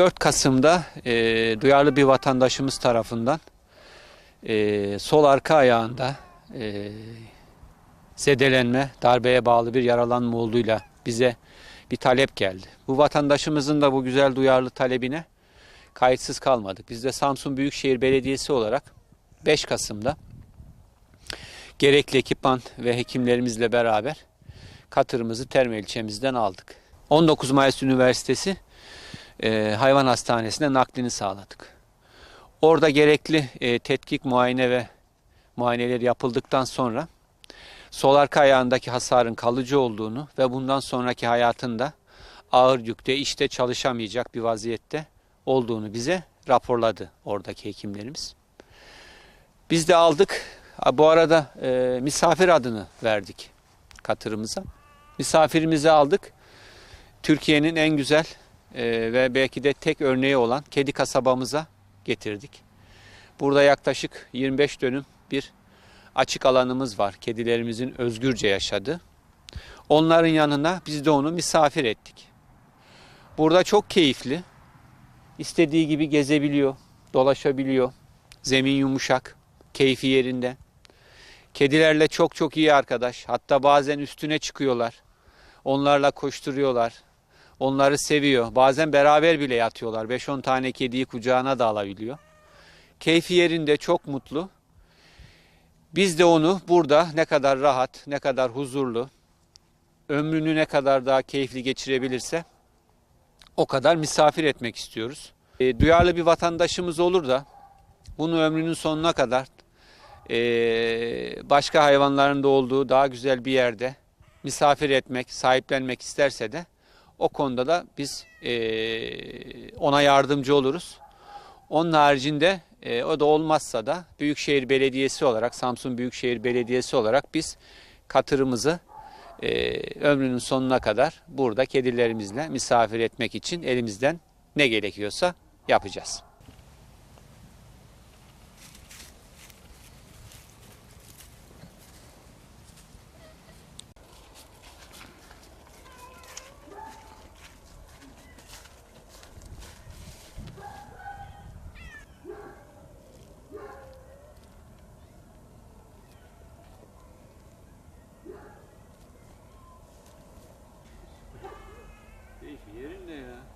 4 Kasım'da e, duyarlı bir vatandaşımız tarafından e, sol arka ayağında e, zedelenme, darbeye bağlı bir yaralanma olduğuyla bize bir talep geldi. Bu vatandaşımızın da bu güzel duyarlı talebine kayıtsız kalmadık. Biz de Samsun Büyükşehir Belediyesi olarak 5 Kasım'da gerekli ekipman ve hekimlerimizle beraber katırımızı Terme ilçemizden aldık. 19 Mayıs Üniversitesi e, hayvan hastanesine naklini sağladık. Orada gerekli e, tetkik, muayene ve muayeneler yapıldıktan sonra sol arka ayağındaki hasarın kalıcı olduğunu ve bundan sonraki hayatında ağır yükte işte çalışamayacak bir vaziyette olduğunu bize raporladı oradaki hekimlerimiz. Biz de aldık. Bu arada e, misafir adını verdik katırımıza. Misafirimizi aldık. Türkiye'nin en güzel e, ve belki de tek örneği olan kedi kasabamıza getirdik. Burada yaklaşık 25 dönüm bir açık alanımız var. Kedilerimizin özgürce yaşadığı. Onların yanına biz de onu misafir ettik. Burada çok keyifli. İstediği gibi gezebiliyor, dolaşabiliyor. Zemin yumuşak, keyfi yerinde. Kedilerle çok çok iyi arkadaş. Hatta bazen üstüne çıkıyorlar. Onlarla koşturuyorlar. Onları seviyor. Bazen beraber bile yatıyorlar. 5-10 tane kediyi kucağına da alabiliyor. Keyfi yerinde çok mutlu. Biz de onu burada ne kadar rahat, ne kadar huzurlu, ömrünü ne kadar daha keyifli geçirebilirse o kadar misafir etmek istiyoruz. E, duyarlı bir vatandaşımız olur da bunu ömrünün sonuna kadar e, başka hayvanların da olduğu daha güzel bir yerde misafir etmek, sahiplenmek isterse de o konuda da biz e, ona yardımcı oluruz. Onun haricinde e, o da olmazsa da Büyükşehir Belediyesi olarak, Samsun Büyükşehir Belediyesi olarak biz katırımızı e, ömrünün sonuna kadar burada kedilerimizle misafir etmek için elimizden ne gerekiyorsa yapacağız. Keyfi yerinde ya.